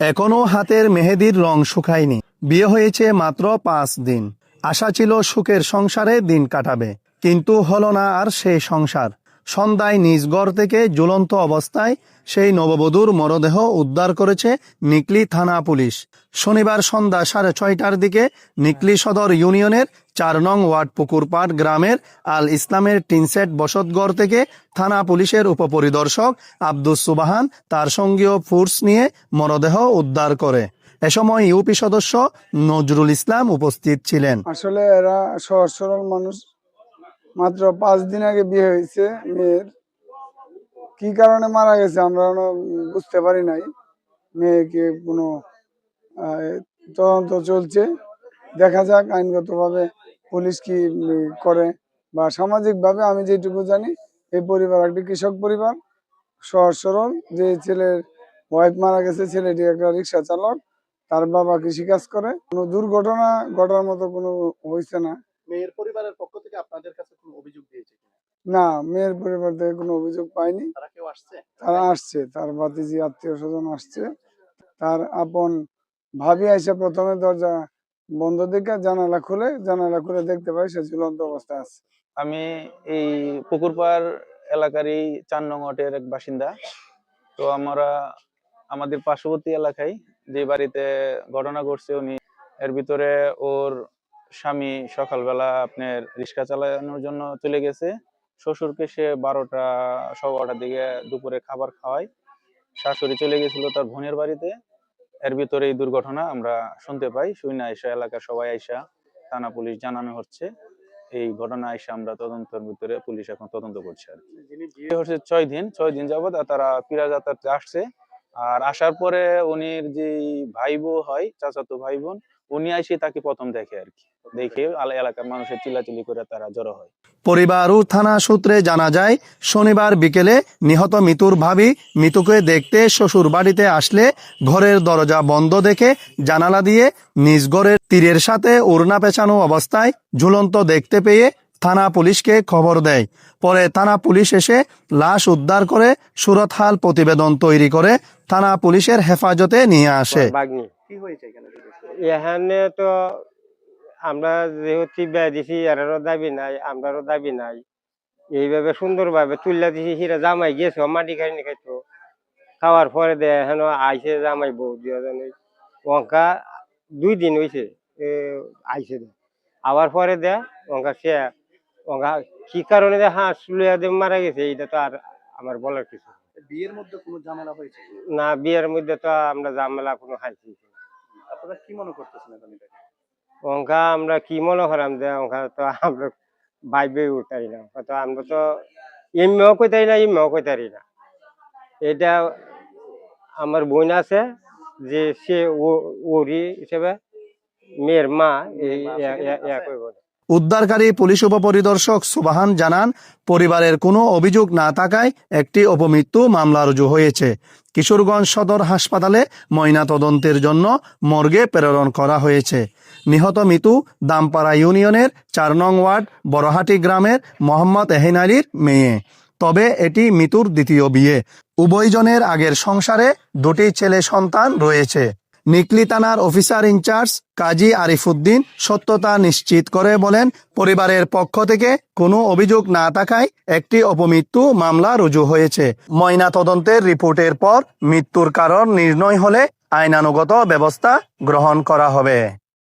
এখনও হাতের মেহেদির রং শুকায়নি। বিয়ে হয়েছে মাত্র পাঁচ দিন। আশা ছিল সুখের সংসারে দিন কাটাবে। কিন্তু হলো না আর সেই সংসার। সন্ধ্যায় নিজ ঘর থেকে ঝুলন্ত অবস্থায় সেই নববধূর মরদেহ উদ্ধার করেছে নিকলি থানা পুলিশ। শনিবার সন্ধ্যা সাড়ে ছয়টার দিকে নিকলি সদর ইউনিয়নের চার নং ওয়ার্ড পুকুরপাড় গ্রামের আল ইসলামের টিনসেট বসতগড় থেকে থানা পুলিশের উপপরিদর্শক আব্দুস সুবাহান তার সঙ্গীয় ফোর্স নিয়ে মরদেহ উদ্ধার করে। এ সময় ইউপি সদস্য নজরুল ইসলাম উপস্থিত ছিলেন। আসলে এরা সহজ সরল মানুষ। মাত্র পাঁচ দিন আগে বিয়ে হয়েছে মেয়ের। কি কারণে মারা গেছে আমরা বুঝতে পারি নাই। মেয়েকে কোনো তদন্ত চলছে। দেখা যাক আইনগতভাবে পুলিশ কি করে বা সামাজিকভাবে আমি যেটুকু জানি এই পরিবার একটি কৃষক পরিবার সহজ সরল। যে ছেলের ওয়াইফ মারা গেছে ছেলেটি একটা রিক্সা চালক তার বাবা কৃষিকাজ করে। কোনো দুর্ঘটনা ঘটার মতো কোনো হয়েছে না। মেয়ের পরিবারের পক্ষ থেকে আপনাদের কাছে কোনো অভিযোগ দিয়েছে না মেয়ের পরিবার থেকে কোনো অভিযোগ পাইনি। তারা কেউ আসছে? তারা আসছে তার ভাতিজি আত্মীয় স্বজন আসছে। তার আপন ভাবি আইসা প্রথমে দরজা বন্ধ দেখে জানালা খুলে জানালা খুলে দেখতে পাই সে ঝুলন্ত অবস্থায় আছে। আমি এই পুকুরপাড় এলাকারই চার নং এক বাসিন্দা। তো আমরা আমাদের পার্শ্ববর্তী এলাকায় যে বাড়িতে ঘটনা ঘটছে, উনি এর ভিতরে ওর স্বামী সকালবেলা আপনার রিক্সা চালানোর জন্য চলে গেছে। শ্বশুরকে সে বারোটা সব বারোটার দিকে দুপুরে খাবার খাওয়ায়। শাশুড়ি চলে গেছিল তার বোনের বাড়িতে। এর ভিতরে এই দুর্ঘটনা আমরা শুনতে পাই। শুনে আইসা এলাকার সবাই আইসা থানা পুলিশ জানানো হচ্ছে। এই ঘটনা আইসা আমরা তদন্তের ভিতরে পুলিশ এখন তদন্ত করছে আর কি। হচ্ছে ছয় দিন ছয় দিন যাবত তারা পীড়া যাত্রাতে আসছে। আর আসার পরে উনির যে ভাই হয় চাচাতো ভাই বোন উনি আইসে তাকে প্রথম দেখে আর কি। দেখে এলাকার মানুষের চিল্লাচিল্লি করে তারা জড়ো হয়। পরিবার ও থানা সূত্রে জানা যায় শনিবার বিকেলে নিহত মিতুর ভাবি মিতুকে দেখতে শ্বশুর বাড়িতে আসলে ঘরের দরজা বন্ধ দেখে জানালা দিয়ে নিজ ঘরের তীরের সাথে ওড়না পেঁচানো অবস্থায় ঝুলন্ত দেখতে পেয়ে থানা পুলিশকে খবর দেয়। পরে থানা পুলিশ এসে লাশ উদ্ধার করে সুরতহাল প্রতিবেদন তৈরি করে থানা পুলিশের হেফাজতে নিয়ে আসে। এখানে? এখানে তো আমরা যেহেতু দিছি এরারও দাবি নাই আমরারও দাবি নাই। এইভাবে সুন্দরভাবে তুললা দিছি হিরা জামাই গেছে মাটি খাইনি খাইতো। খাওয়ার পরে দে হেন আইসে জামাই বউ দুজন অঙ্কা দুই দিন হয়েছে আইসে দে। আবার পরে দে অঙ্কা সে কি কারণে যে হাঁস লইয়া দে মারা গেছে এইটা তো আর আমার বলার কিছু। বিয়ের মধ্যে কোনো ঝামেলা হয়েছে না বিয়ের মধ্যে তো আমরা ঝামেলা কোনো না। আপনারা কি মনে করতেছেন এখন এটা অঙ্কা আমরা কি মনে করাম যে অঙ্কা তো আমরা বাইবে উঠাই না তো আমরা তো এমও কইতারি না এমও কইতারি না এটা আমার বোন আছে যে সে ও- ওরই হিসেবে মেয়ের মা এই না। উদ্ধারকারী পুলিশ উপপরিদর্শক সুবাহান জানান, পরিবারের কোনো অভিযোগ না থাকায় একটি অপমৃত্যু মামলা রুজু হয়েছে। কিশোরগঞ্জ সদর হাসপাতালে ময়না তদন্তের জন্য মর্গে প্রেরণ করা হয়েছে। নিহত মিতু দামপাড়া ইউনিয়নের চার নং ওয়ার্ড, বড়হাটি গ্রামের মোহাম্মদ এহিন আলীর মেয়ে। তবে এটি মিতুর দ্বিতীয় বিয়ে। উভয়জনের আগের সংসারে দুটি ছেলে সন্তান রয়েছে। নিকলি থানার অফিসার ইনচার্জ কাজী আরিফুদ্দিন সত্যতা নিশ্চিত করে বলেন, পরিবারের পক্ষ থেকে কোনো অভিযোগ না থাকায় একটি অপমৃত্যু মামলা রুজু হয়েছে। ময়না তদন্তের রিপোর্টের পর মৃত্যুর কারণ নির্ণয় হলে আইনানুগত ব্যবস্থা গ্রহণ করা হবে।